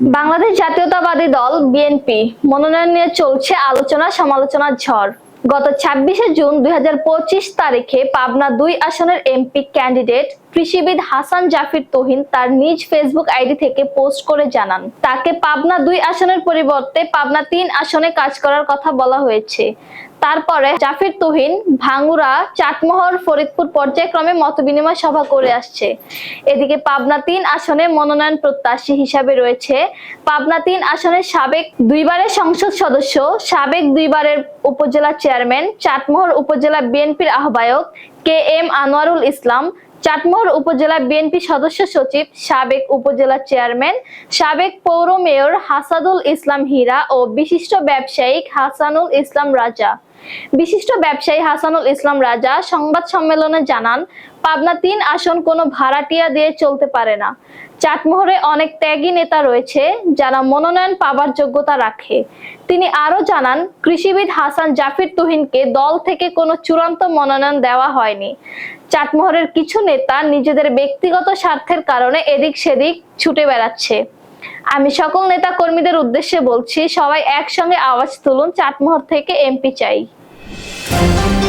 বাংলাদেশ জাতীয়তাবাদী দল বিএনপি মনোনয়ন নিয়ে চলছে আলোচনা সমালোচনার ঝড়। গত ছাব্বিশে জুন দুই হাজার পঁচিশ তারিখে পাবনা দুই আসনের এমপি ক্যান্ডিডেট কৃষিবিদ হাসান জাফির তোহিন তার নিজ ফেসবুক আইডি থেকে পোস্ট করে জানান, তাকে পাবনা দুই আসনের পরিবর্তে পাবনা তিন আসনে কাজ করার কথা বলা হয়েছে। তারপরে জাফির তুহিন ভাঙ্গুরা, চাটমোহর, ফরিদপুর পর্যায়ক্রমে মতবিনিময় সভা করে আসছে। এদিকে পাবনা তিন আসনে মনোনয়ন প্রত্যাশী হিসাবে রয়েছে। পাবনা তিন আসনের সাবেক দুইবারের সংসদ সদস্য, সাবেক দুইবারের উপজেলা চেয়ারম্যান, চাটমোহর উপজেলা বিএনপির আহ্বায়ক K M Anwarul Islam Chatmohar upazila BNP সদস্য সচিব, সাবেক উপজেলা চেয়ারম্যান, সাবেক পৌর মেয়র হাসাদুল ইসলাম হীরা ও বিশিষ্ট ব্যবসায়িক হাসানুল ইসলাম রাজা। বিশিষ্ট ব্যবসায়ী হাসানুল ইসলাম রাজা সংবাদ সম্মেলনে জানান, পাবনা তিন আসন কোনো ভাড়াটিয়া দিয়ে চলতে পারে না। চাটমোহরে অনেক ত্যাগী নেতা রয়েছে যারা মনোনয়ন পাবার যোগ্যতা রাখে। তিনি আরও জানান, কৃষিবিদ হাসান জাফির তুহিনকে দল থেকে কোনো চূড়ান্ত মনোনয়ন দেওয়া হয়নি। চাটমোহরের কিছু নেতা নিজেদের ব্যক্তিগত স্বার্থের কারণে এদিক সেদিক ছুটে বেড়াচ্ছে। আমি সকল নেতা কর্মীদের উদ্দেশ্যে বলছি, সবাই একসঙ্গে আওয়াজ তুলুন, চাটমোহর থেকে এমপি চাই। Thank you.